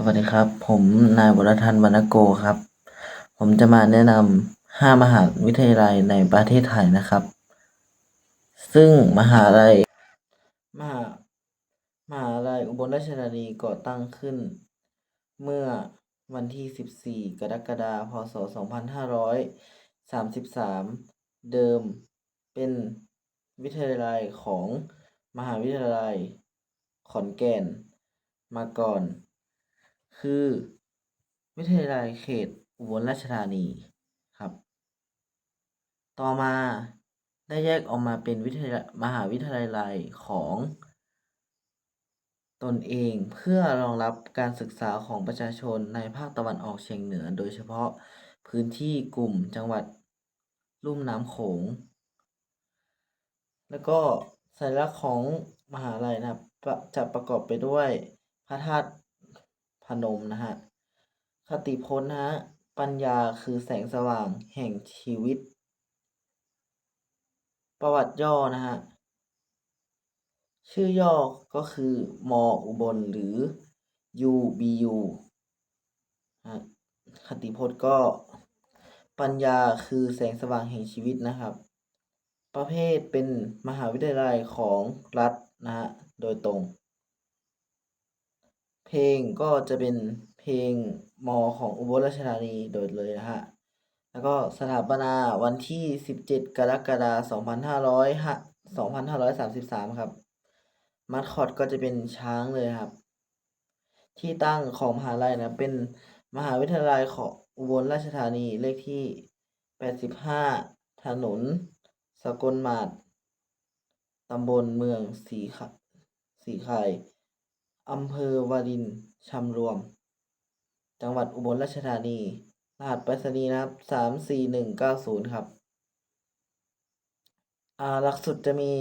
สวัสดีครับ ผมนายวรทันวรรณโกครับ ผมจะมาแนะนำห้ามหาวิทยาลัยในประเทศไทยนะครับ ซึ่งมหาลัยมหามหาลัยอุบลราชธานีก่อตั้งขึ้น เมื่อวันที่ 14 กรกฎาคม พศ 2533 เดิมเป็นวิทยาลัยของมหาวิทยาลัยขอนแก่นมาก่อน คือ วิทยาลัยเขตอุบลราชธานีครับ ต่อมาได้แยกออกมาเป็นวิทยามหาวิทยาลัยของตนเองเพื่อรองรับการศึกษาของประชาชนในภาคตะวันออกเฉียงเหนือ โดยเฉพาะพื้นที่กลุ่มจังหวัดลุ่มน้ำโขง แล้วก็สัญลักษณ์ของมหาลัยนะครับประจะประกอบไปด้วยพระธาตุ พนมนะฮะ คติพจน์นะฮะ ปัญญาคือแสงสว่างแห่งชีวิต ประวัติย่อนะฮะ ชื่อย่อก็คือมออุบลหรือ UBU ฮะคติพจน์ก็ปัญญาคือแสงสว่างแห่งชีวิตนะครับ ประเภทเป็นมหาวิทยาลัยของรัฐนะฮะ โดยตรง เพลงก็จะเป็นเพลงมอของอุบลราชธานีโดยเลยนะฮะ แล้วก็สถาปนาวันที่ 17 กรกฎาคม2533 ครับ มัดคอดก็จะเป็นช้างเลยครับ ที่ตั้งของมหาลัยนะ เป็นมหาวิทยาลัยของอุบลราชธานีเลขที่ 85 ถนน สกลมาศตำบลเมืองสีขสีไข่ อำเภอวารินชำรวม จังหวัดอุบลราชธานี รหัสไปรษณีย์นะครับ34190ครับ หลักสูตรจะมี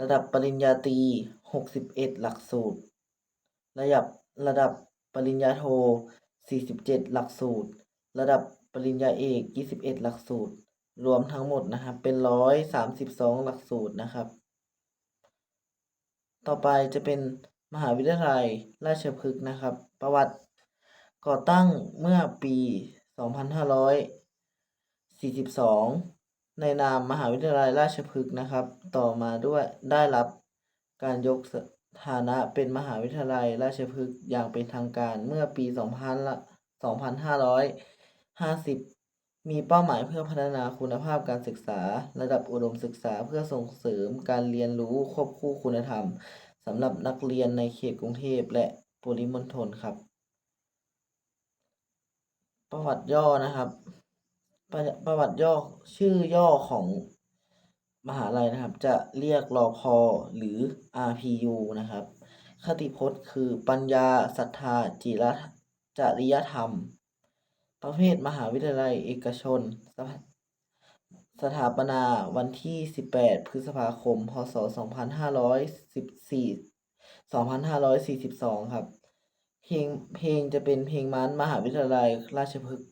ระดับปริญญาตรี61หลักสูตร ระดับระดับปริญญาโท47หลักสูตร ระดับปริญญาเอก21หลักสูตร รวมทั้งหมดนะครับ เป็น132หลักสูตรนะครับ ต่อไปจะเป็น มหาวิทยาลัยราชพฤกษ์นะครับ ประวัติก่อตั้งเมื่อปี 2542 ในนามมหาวิทยาลัยราชพฤกษ์นะครับ ต่อมาด้วยได้รับการยกสถานะเป็นมหาวิทยาลัยราชพฤกษ์อย่างเป็นทางการเมื่อปี 2550 มีเป้าหมายเพื่อพัฒนาคุณภาพการศึกษา ระดับอุดมศึกษาเพื่อส่งเสริมการเรียนรู้ควบคู่คุณธรรม สำหรับนักเรียนในเขตกรุงเทพและปริมณฑลครับ ประวัติย่อนะครับประประวัติย่อชื่อย่อของมหาลัยนะครับ จะเรียกรอพอหรือ RPU นะครับ คติพจน์คือปัญญาศรัทธาจิรจริยธรรม ประเภทมหาวิทยาลัยเอกชน สถาปนาวันที่ 18 พฤษภาคม พศ 2514 2542 ครับ เพลงเพลงจะเป็นเพลงม้านมหาวิทยาลัยราชพฤกษ์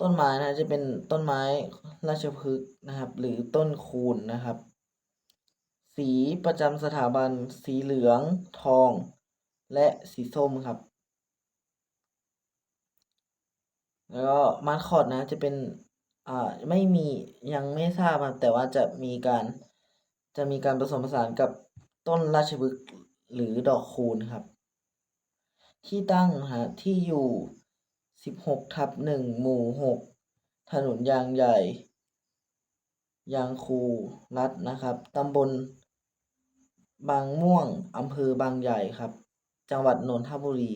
ต้นไม้นะจะเป็นต้นไม้ราชพฤกษ์นะครับ หรือต้นคูนนะครับ สีประจำสถาบันสีเหลืองทอง และสีส้มครับ แล้วก็มาสคอตนะจะเป็น อ่า ไม่มี ยังไม่ทราบครับ แต่ว่าจะมีการ จะมีการผสมผสานกับต้นราชพฤกษ์หรือดอกคูณครับ ที่ตั้งฮะที่อยู่ 16ทับ1หมู่ 6 ถนนยางใหญ่ ยางคูรัฐนะครับ ตำบล บางม่วง อำเภอบางใหญ่ครับ จังหวัดนนทบุรี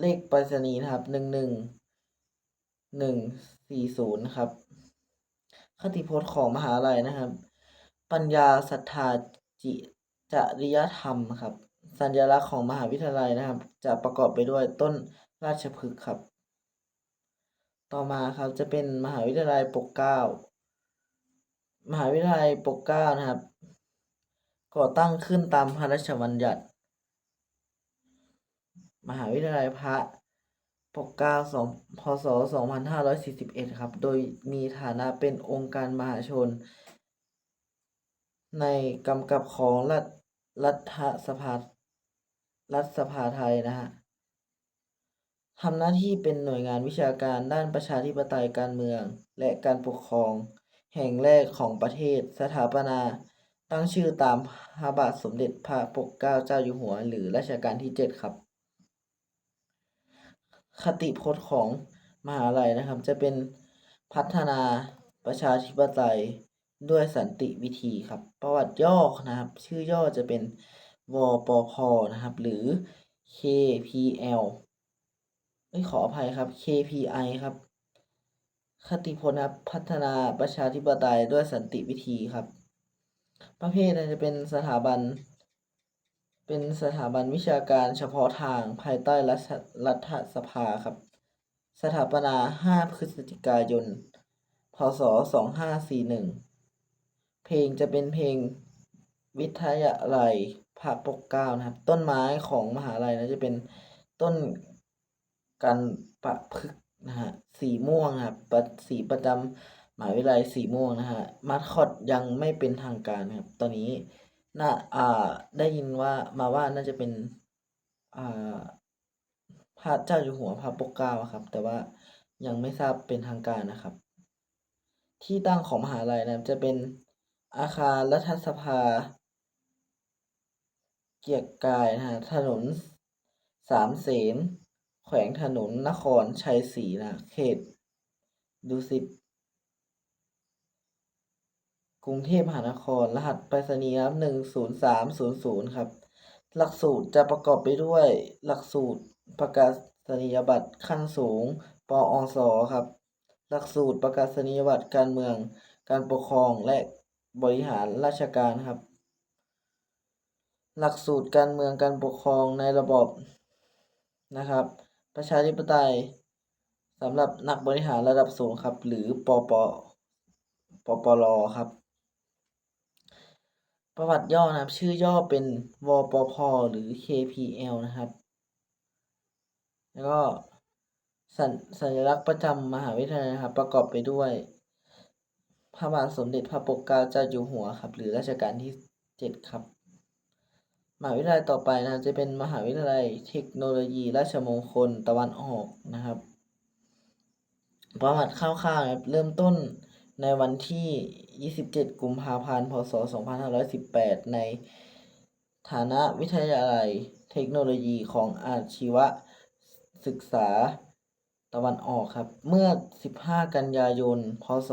เลขไปรษณีย์นะครับหนึ่งหนึ่ง หนึ่งสี่ศูนย์ครับ คติพจน์ของมหาลัยนะครับ ปัญญาศรัทธาจิจริยธรรมครับ สัญลักษณ์ของมหาวิทยาลัยนะครับ จะประกอบไปด้วยต้นราชพฤกษ์ครับ ต่อมาครับจะเป็นมหาวิทยาลัยปกเก้ามหาวิทยาลัยปกเก้านะครับ ก่อตั้งขึ้นตามพระราชบัญญัติ มหาวิทยาลัยพระ ปกก้าสองพศ 2541 ครับ โดยมีฐานะเป็นองค์การมหาชน ในกำกับของรัฐรัฐสภา รัฐสภาไทยนะฮะทำหน้าที่เป็นหน่วยงานวิชาการด้านประชาธิปไตยการเมือง และการปกครอง แห่งแรกของประเทศสถาปนา ตั้งชื่อตามพระบาทสมเด็จพระปกเกล้าเจ้าอยู่หัว หรือรัชกาลที่ 7 ครับ คติพจน์ของมหาลัยนะครับ จะเป็นพัฒนาประชาธิปไตยด้วยสันติวิธีครับ ประวัติย่อนะครับ ชื่อย่อจะเป็นวปพนะครับ หรือ KPL เอ้ยขออภัยครับ KPI ครับ คติพจน์ครับพัฒนาประชาธิปไตยด้วยสันติวิธีครับ ประเภทจะเป็นสถาบัน เป็นสถาบันวิชาการเฉพาะทางภายใต้รัฐรัฐสภาครับ สถาปนา 5 พฤศจิกายน พศ 2541 เพลงจะเป็นเพลงวิทยาลัยพระปกเกล้านะครับ ต้นไม้ของมหาลัยนะจะเป็นต้นกันประพฤกนะฮะสีม่วงนะครับประสีประจำมหาวิทยาลัยสีม่วงนะฮะมาสคอตยังไม่เป็นทางการครับ ตอนนี้ น่าอ่า ได้ยินว่ามาว่าน่าจะเป็น อ่า พระเจ้าอยู่หัวพระปกเกล้าครับ แต่ว่ายังไม่ทราบเป็นทางการนะครับ ที่ตั้งของมหาลัยนะครับจะเป็นอาคารรัฐสภา เกียรติกายนะฮะถนนสามเสนแขวงถนนนครชัยศรีนะเขตดุสิต กรุงเทพมหานคร รหัสไปรษณีย์ครับหนึ่งศูนย์สามศูนย์ศูนย์ครับ หลักสูตรจะประกอบไปด้วย หลักสูตรประกาศนียบัตรขั้นสูง ปอศครับ หลักสูตรประกาศนียบัตรการเมือง การปกครองและบริหารราชการครับ หลักสูตรการเมืองการปกครองในระบบนะครับ ประชาธิปไตยสำหรับนักบริหารระดับสูงครับ หรือปปปปรครับ ประวัติย่อนะครับ ชื่อย่อเป็นวปพหรือ KPL นะครับ แล้วก็สัญสัญลักษณ์ประจำมหาวิทยาลัยนะครับ ประกอบไปด้วย พระบาทสมเด็จพระปกเกล้าเจ้าอยู่หัวครับ หรือรัชกาลที่ 7 ครับ มหาวิทยาลัยต่อไปนะครับ จะเป็นมหาวิทยาลัยเทคโนโลยีราชมงคลตะวันออกนะครับ ประวัติคร่าวๆนะครับ เริ่มต้น ในวันที่ 27 กุมภาพันธ์ พศ 2518 ในฐานะวิทยาลัยเทคโนโลยีของอาชีวศึกษาตะวันออกครับ เมื่อ 15 กันยายน พศ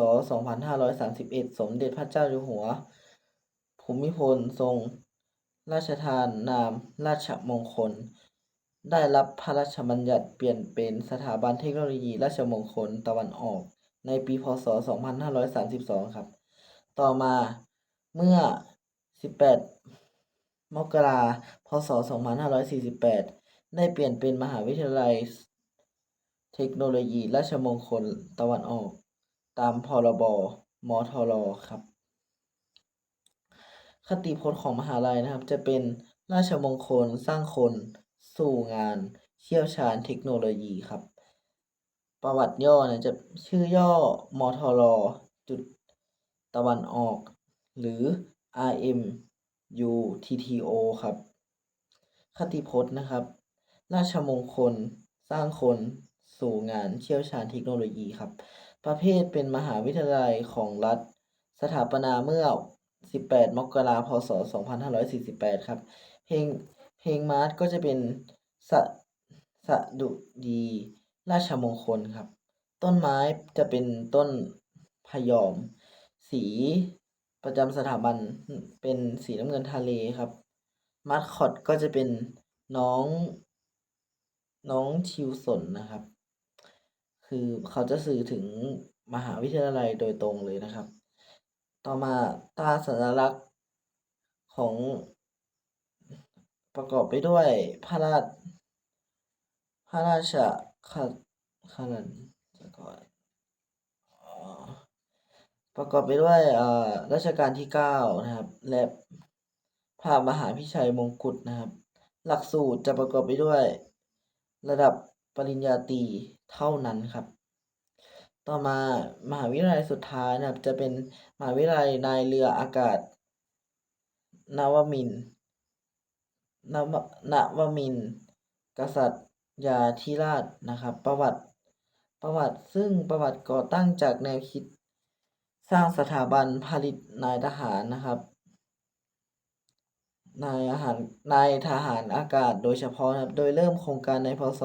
2531 สมเด็จพระเจ้าอยู่หัว ภูมิพลทรง ราชทานนามราชมงคล ได้รับพระราชบัญญัติเปลี่ยนเป็นสถาบันเทคโนโลยีราชมงคลตะวันออก ในปีพศ 2532 ครับ ต่อมาเมื่อ 18 มกราคมพศ 2548 ได้เปลี่ยนเป็นมหาวิทยาลัยเทคโนโลยีราชมงคลตะวันออก ตามพรบมทรครับ คติพจน์ของมหาลัยนะครับ จะเป็นราชมงคลสร้างคน สู่งาน เชี่ยวชาญเทคโนโลยีครับ ประวัติย่อเนี่ยจะชื่อย่อมทรจุดตะวันออก หรือ RMUTTO ครับ คติพจน์นะครับ ราชมงคล สร้างคน สู่งานเชี่ยวชาญเทคโนโลยีครับ ประเภทเป็นมหาวิทยาลัยของรัฐ สถาปนาเมื่อ 18 มกราคม พศ 2548 ครับ เพลงเพลงมาร์ชก็จะเป็นสะสะดุดี ราชมงคลครับ ต้นไม้จะเป็นต้นพยอม สีประจำสถาบันเป็นสีน้ำเงินทะเลครับมาสคอตก็จะเป็นน้อง น้องทิวสนนะครับ คือเขาจะสื่อถึงมหาวิทยาลัยโดยตรงเลยนะครับ ต่อมาตราสัญลักษณ์ของประกอบไปด้วยพระราชพระราช ขขนันก่อนประกอบไปด้วยรัชกาลที่ 9 นะครับ และพระมหาพิชัยมงกุฎนะครับ หลักสูตรจะประกอบไปด้วยระดับปริญญาตรีเท่านั้นครับ ต่อมามหาวิทยาลัยสุดท้ายนะครับ จะเป็นมหาวิทยาลัยนายเรืออากาศ นวมินนวนวมิน กษัตย ยาธิราชนะครับ ประวัติประวัติซึ่งประวัติก่อตั้งจากแนวคิด สร้างสถาบันผลิตนายทหารนะครับ นายอาหารนายทหารอากาศโดยเฉพาะนะครับ โดยเริ่มโครงการในพศ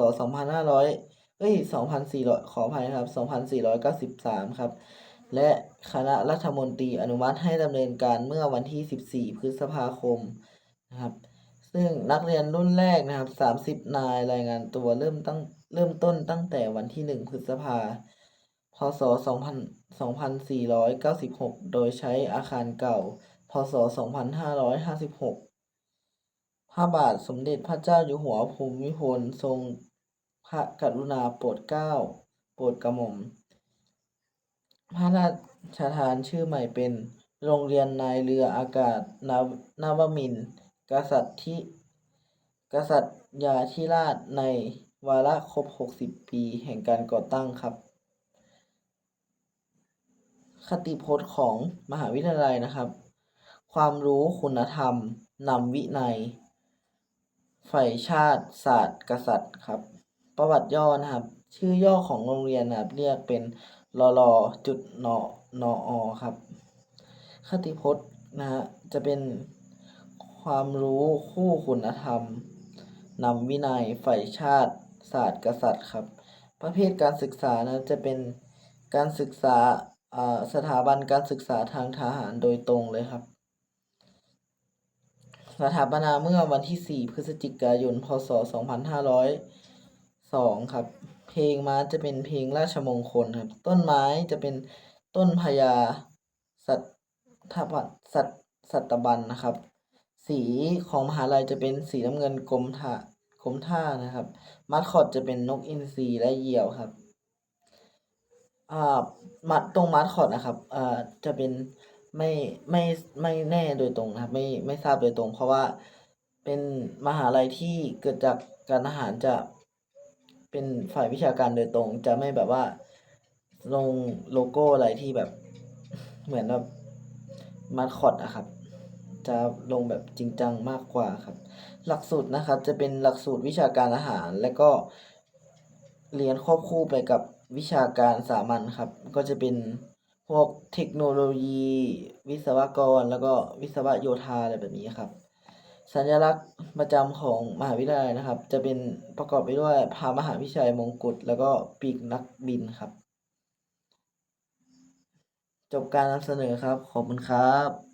2500เอ้ย2,400 ขออภัยครับ 2,493 ครับ และคณะรัฐมนตรีอนุมัติให้ดำเนินการเมื่อวันที่ 14 พฤษภาคมนะครับ ซึ่งนักเรียนรุ่นแรกนะครับ30นายรายงานตัวเริ่มตั้งเริ่มต้นตั้งแต่วันที่1พฤษภาพศ2000 2496โดยใช้อาคารเก่า พศ2556พระบาทสมเด็จพระเจ้าอยู่หัวภูมิพลทรงพระกรุณาโปรดเกล้าโปรดกระหม่อมพระราชทานชื่อใหม่เป็นโรงเรียนนายเรืออากาศนวนวมินทร์ กษัตริย์ที่กษัตยาธิราชในวาระครบ 60 ปีแห่งการก่อตั้งครับ คติพจน์ของมหาวิทยาลัยนะครับ ความรู้คุณธรรมนำวินัยใฝ่ชาติศาสตร์กษัตริย์ครับ ประวัติย่อนะครับ ชื่อย่อของโรงเรียนนะครับเรียกเป็นรลจุดนอนอครับ คติพจน์นะฮะจะเป็น ความรู้คู่คุณธรรมนำวินัยใฝ่ชาติ ศาสตร์กษัตริย์ครับ ประเภทการศึกษานะจะเป็นการศึกษาสถาบันการศึกษาทางทหารโดยตรงเลยครับ สถาปนาเมื่อวันที่ 4 พฤศจิกายน พศ 2502 ครับ เพลงม้าจะเป็นเพลงราชมงคลครับ ต้นไม้จะเป็นต้นพญาสัตถบันสัตสัตบันนะครับ สีของมหาลัยจะเป็นสีน้ำเงินกรมท่ากรมท่านะครับมาสคอตจะเป็นนกอินทรีและเหยี่ยวครับอ่ามัดตรงมาสคอตนะครับอ่าจะเป็นไม่ไม่ไม่แน่โดยตรงนะครับ ไม่ไม่ทราบโดยตรง เพราะว่าเป็นมหาลัยที่เกิดจากการทหารจะเป็นฝ่ายวิชาการโดยตรง จะไม่แบบว่าลงโลโก้อะไรที่แบบเหมือนแบบมาสคอตอะครับ จะลงแบบจริงจังมากกว่าครับ หลักสูตรนะครับจะเป็นหลักสูตรวิชาการอาหาร และก็เรียนควบคู่ไปกับวิชาการสามัญครับ ก็จะเป็นพวกเทคโนโลยี วิศวกร แล้วก็วิศวโยธาอะไรแบบนี้ครับ สัญลักษณ์ประจำของมหาวิทยาลัยนะครับ จะเป็นประกอบไปด้วยพระมหาวิชัยมงกุฎแล้วก็ปีกนักบินครับ จบการนำเสนอครับ ขอบคุณครับ